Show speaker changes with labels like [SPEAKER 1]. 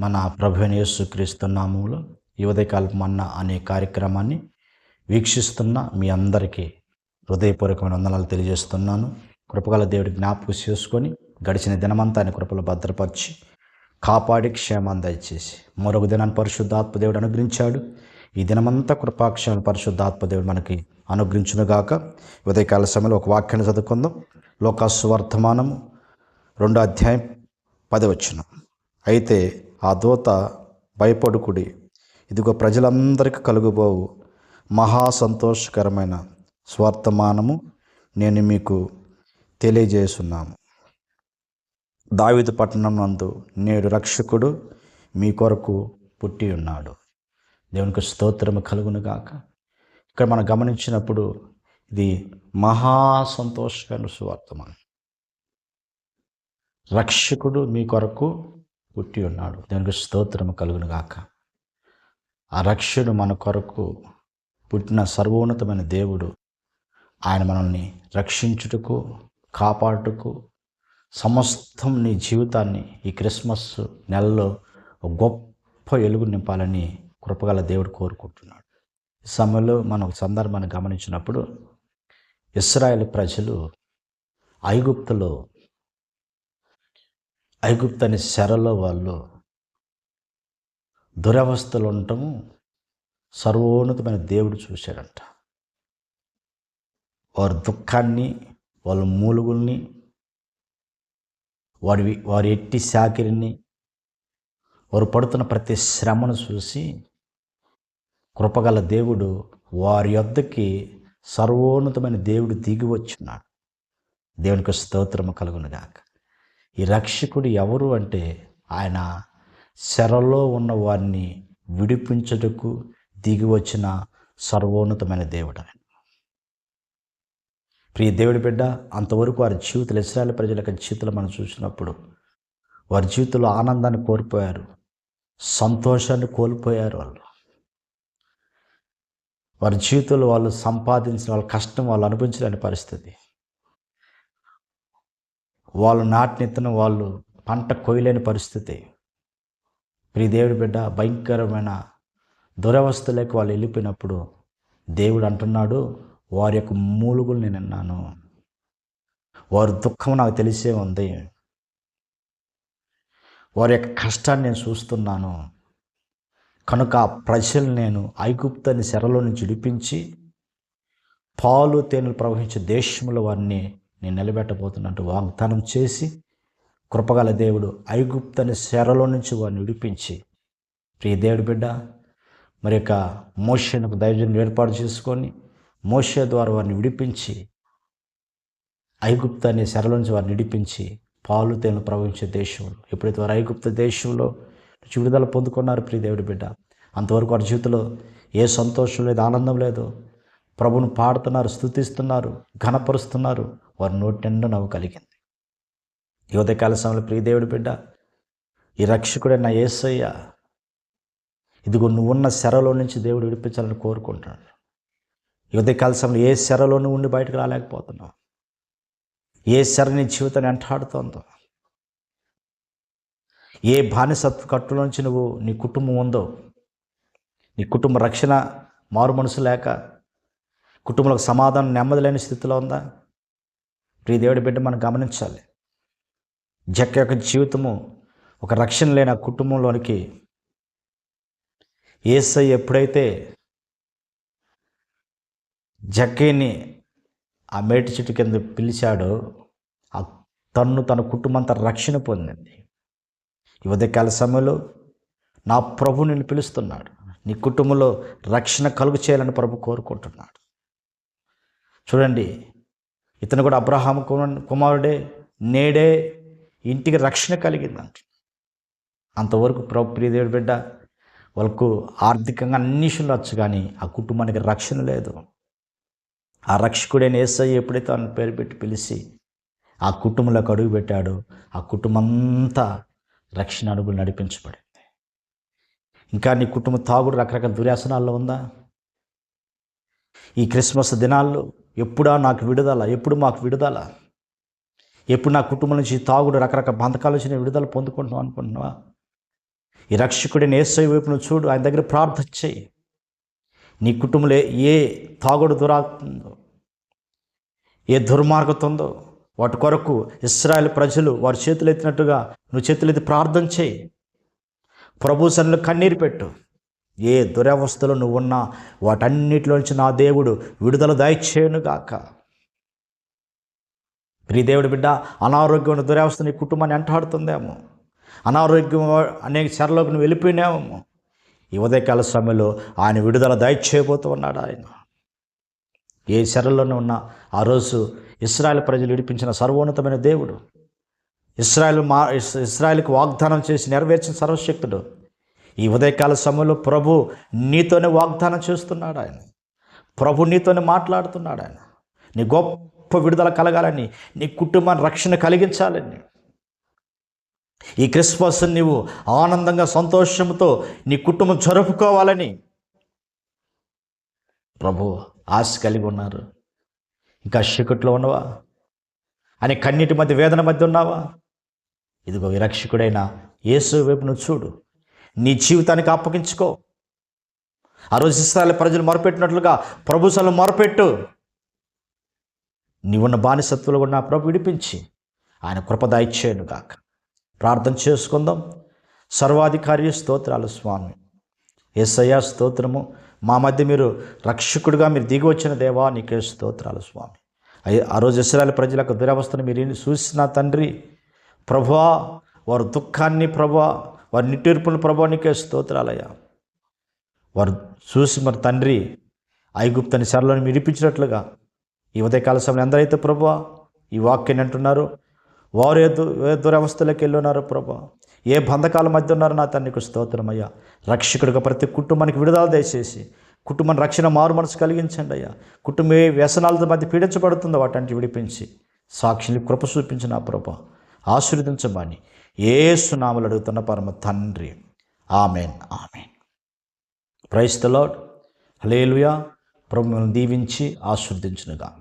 [SPEAKER 1] మన ప్రభుని యేసుక్రీస్తు నామములో ఈ ఉదయకాలపు మన్న అనే కార్యక్రమాన్ని వీక్షిస్తున్న మీ అందరికీ హృదయపూర్వకమైన వందనాలు తెలియజేస్తున్నాను. కృపగల దేవుడి జ్ఞాపకం చేసుకొని గడిచిన దినమంతా ఆయన కృపలు భద్రపరిచి కాపాడి క్షేమాన్ని దయచేసి మరొక దినాన్ని పరిశుద్ధాత్మదేవుడు అనుగ్రహించాడు. ఈ దినమంతా కృపాక్షేమ పరిశుద్ధాత్మదేవుడు మనకి అనుగ్రహించునుగాక ఉదయకాల సమయంలో ఒక వాక్యాన్ని చదువుకుందాం. లోకాసు వర్తమానము రెండో అధ్యాయం పదవచ్చును అయితే ఆ దూత భయపడుకుడి. ఇదిగో ప్రజలందరికీ కలుగుబోవు. మహా సంతోషకరమైన స్వర్తమానము నేను మీకు తెలియజేస్తున్నాము దావిదు పట్టణం నందు నేడు రక్షకుడు మీ కొరకు పుట్టి ఉన్నాడు. దేవునికి స్తోత్రము కలుగునుగాక ఇక్కడ మనం గమనించినప్పుడు ఇది మహా సంతోషకరమైన సువార్తమానం రక్షకుడు మీ కొరకు పుట్టి ఉన్నాడు. దానికి స్తోత్రము కలుగును గాక. ఆ రక్షణ మన కొరకు పుట్టిన సర్వోన్నతమైన దేవుడు. ఆయన మనల్ని రక్షించుటకు కాపాడుటకు సమస్తం నీ జీవితాన్ని ఈ క్రిస్మస్ నెలలో గొప్ప ఎలుగు నింపాలని కృపగల దేవుడు కోరుకుంటున్నాడు. ఈ సమయంలో మనం ఒక సందర్భాన్ని గమనించినప్పుడు ఇస్రాయేల్ ప్రజలు ఐగుప్తులో ఐగుప్తు అనే శరలో వాళ్ళు దురవస్థలు ఉండటము సర్వోన్నతమైన దేవుడు చూశాడంట. వారి దుఃఖాన్ని వాళ్ళ మూలుగుల్ని వారి వారి ఎట్టి సాకిరిని వారు పడుతున్న ప్రతి శ్రమను చూసి కృపగల దేవుడు వారి యొద్దకి సర్వోన్నతమైన దేవుడు దిగి వచ్చున్నాడు దేవునికి స్తోత్రము కలుగునుగాక. ఈ రక్షకుడు ఎవరు అంటే ఆయన శరలో ఉన్న వారిని విడిపించుటకు దిగి వచ్చిన సర్వోన్నతమైన దేవుడు ఆయన. ప్రియ దేవుడి బిడ్డ అంతవరకు వారి జీవితాలు ఇస్రాయల్ ప్రజల యొక్క జీవితంలో మనం చూసినప్పుడు వారి జీవితంలో ఆనందాన్ని కోల్పోయారు సంతోషాన్ని కోల్పోయారు వాళ్ళు. వారి జీవితంలో వాళ్ళు సంపాదించిన వాళ్ళ కష్టం వాళ్ళు అనుభవించలేని పరిస్థితి. వాళ్ళు నాటినెత్తను వాళ్ళు పంట కొయ్యలేని పరిస్థితి. ప్రియ దేవుడి బిడ్డ భయంకరమైన దురవస్థలోకి వాళ్ళు వెళ్ళిపోయినప్పుడు దేవుడు అంటున్నాడు వారి యొక్క మూలుగులు నేను విన్నాను. వారి దుఃఖం నాకు తెలిసే ఉంది. వారి యొక్క కష్టాన్ని నేను చూస్తున్నాను. కనుక ఆ ప్రజలు నేను ఐగుప్తని శరలో నుంచి విడిపించి పాలు తేనెలు ప్రవహించే దేశంలో వారిని నేను నిలబెట్టబోతున్నట్టు వాగ్దానం చేసి కృపగల దేవుడు ఐగుప్తని శరలో నుంచి వారిని విడిపించి ప్రియ దేవుడి బిడ్డ మరి యొక్క మోషను దైవజనం ఏర్పాటు చేసుకొని మోషే ద్వారా వారిని విడిపించి ఐగుప్త అనే శరల నుంచి వారిని విడిపించి పాలు తేను ప్రవహించే దేశంలో ఎప్పుడైతే వారు ఐగుప్త దేశంలో నుంచి విడుదల పొందుకున్నారు ప్రియ దేవుడి బిడ్డ అంతవరకు వారి జీవితంలో ఏ సంతోషం లేదు ఆనందం లేదు. ప్రభును పాడుతున్నారు స్థుతిస్తున్నారు ఘనపరుస్తున్నారు వారి నోటి నిండా నవ్వు కలిగింది. ఈ ఉదయకాల సమయంలో ప్రియ దేవుడి బిడ్డ ఈ రక్షకుడైన ఏసయ్య ఇదిగో నువ్వున్న శరలో నుంచి దేవుడు విడిపించాలని కోరుకుంటున్నాడు. ఈ ఉదయకాల సమయంలో ఏ శరలో నువ్వు ఉండి బయటకు రాలేకపోతున్నావు? ఏ శర నీ జీవితాన్ని అంటాడుతోందో? ఏ బానిసత్వ కట్టులో నుంచి నువ్వు నీ కుటుంబం ఉందో? నీ కుటుంబ రక్షణ మారు మనసు లేక కుటుంబంలో సమాధానం నెమ్మది లేని స్థితిలో ఉందా? ప్రియ దేవుడి బిడ్డ మనం గమనించాలి. జక్క యొక్క జీవితము ఒక రక్షణ లేని ఆ కుటుంబంలోనికి ఏసై ఎప్పుడైతే జక్కీని ఆ మేటి చెట్టు కింద పిలిచాడో ఆ తన్ను తన కుటుంబంతో రక్షణ పొందింది. ఈ ఉదయకాల సమయంలో నా ప్రభు నిన్ను పిలుస్తున్నాడు. నీ కుటుంబంలో రక్షణ కలుగు చేయాలని ప్రభు కోరుకుంటున్నాడు. చూడండి ఇతను కూడా అబ్రహాం కుమారుడే నేడే ఇంటికి రక్షణ కలిగిందంట. అంతవరకు ప్రభు బిడ్డ వాళ్ళకు ఆర్థికంగా అన్ని వచ్చు కానీ ఆ కుటుంబానికి రక్షణ లేదు. ఆ రక్షకుడైన ఏసయ్య ఎప్పుడైతే ఆయన పేరు పెట్టి పిలిచి ఆ కుటుంబంలోకి అడుగు పెట్టాడో ఆ కుటుంబం అంతా రక్షణ అడుగులు నడిపించబడింది. ఇంకా నీ కుటుంబ తాగుడు రకరకాల దుర్యాసనాల్లో ఉందా? ఈ క్రిస్మస్ దినాల్లో ఎప్పుడా నాకు విడుదల? ఎప్పుడు మాకు విడుదల? ఎప్పుడు నా కుటుంబం నుంచి తాగుడు రకరకాల బంధకాల నుంచి నేను విడుదల పొందుకుంటున్నావు అనుకుంటున్నావా? ఈ రక్షకుడిని ఏసై వైపును చూడు ఆయన దగ్గర ప్రార్థన చేయి నీ కుటుంబంలో ఏ తాగుడు దురాతుందో ఏ దుర్మార్గత ఉందో వాటి కొరకు ఇస్రాయల్ ప్రజలు వారి చేతులు ఎత్తినట్టుగా నువ్వు చేతులెత్తి ప్రార్థన చేయి ప్రభు కన్నీరు పెట్టు. ఏ దురవస్థలో నువ్వున్నా ఉన్నా నా దేవుడు విడుదల దయచేయునుగాక. ప్రియ దేవుడి బిడ్డ అనారోగ్యం ఉన్న దురవస్థ నీ కుటుంబాన్ని అంటాడుతుందేమో. అనారోగ్యం అనేక చెరలోకి నువ్వు వెళ్ళిపోయినావేమో. ఈ ఉదయకాల సమయంలో ఆయన విడుదల దయచేయబోతూ ఉన్నాడు ఆయన. ఏ చెరలోనే ఉన్న ఆ రోజు ఇస్రాయల్ ప్రజలు విడిపించిన సర్వోన్నతమైన దేవుడు. ఇస్రాయల్ మా ఇస్రాయల్కి వాగ్దానం చేసి నెరవేర్చిన సర్వశక్తుడు. ఈ ఉదయకాల సమయంలో ప్రభు నీతోనే వాగ్దానం చేస్తున్నాడు ఆయన. ప్రభు నీతోనే మాట్లాడుతున్నాడు ఆయన. నీ గొప్ప విడుదల కలగాలని నీ కుటుంబాన్ని రక్షణ కలిగించాలని. ఈ క్రిస్మస్ నీవు ఆనందంగా సంతోషంతో నీ కుటుంబం జరుపుకోవాలని ప్రభు ఆశ కలిగి ఉన్నారు. ఇంకా చీకట్లో ఉన్నవా అని కన్నీటి మధ్య వేదన మధ్య ఉన్నావా? ఇదిగో విరక్షకుడైన యేసు వైపు నువ్వు చూడు. నీ జీవితానికి అప్పగించుకో. ఆ రోజు ఇస్రాయల్ ప్రజలు మొరపెట్టినట్లుగా ప్రభుత్వాలు మొరపెట్టు. నీవున్న బానిసత్వంలో ఉన్న ప్రభు విడిపించి ఆయన కృపదాయిచ్చేయను గాక. ప్రార్థన చేసుకుందాం. సర్వాధికారి స్తోత్రాలు స్వామి. ఏసయ్యా స్తోత్రము. మా మధ్య మీరు రక్షకుడిగా మీరు దిగి వచ్చిన దేవా నీకే స్తోత్రాలు స్వామి. అయ్య- ఆ రోజు ఇస్రాయల్ ప్రజలకు దురవస్థను మీరు చూసిన తండ్రి ప్రభువా వారు దుఃఖాన్ని ప్రభా వారి నిట్టూర్పుల ప్రభానికే స్తోత్రాలయ్యా. వారు చూసి మరి తండ్రి ఐగుప్తని సరళను విడిపించినట్లుగా ఈ ఉదయకాల సమయంలో ఎందరైతే ప్రభా ఈ వాక్యాన్ని అంటున్నారు వారు ఏ దు దురవస్థలోకి వెళ్ళున్నారు ప్రభా ఏ బంధకాల మధ్య ఉన్నారో నా తండ్రికి స్తోత్రమయ్యా. రక్షకుడిగా ప్రతి కుటుంబానికి విడుదల దయచేసి కుటుంబం రక్షణ మారు మనసు కలిగించండి అయ్యా. కుటుంబం ఏ వ్యసనాలతో మధ్య పీడించబడుతుందో వాటి విడిపించి సాక్షిని కృప చూపించిన ప్రభా ఆశీర్వదించమని ఏ సునాములు అడుగుతున్న పరమ తండ్రి. Amen amen. ప్రైస్ హలేలుయా ప్రభువును దీవించి ఆశీర్వదించునుగా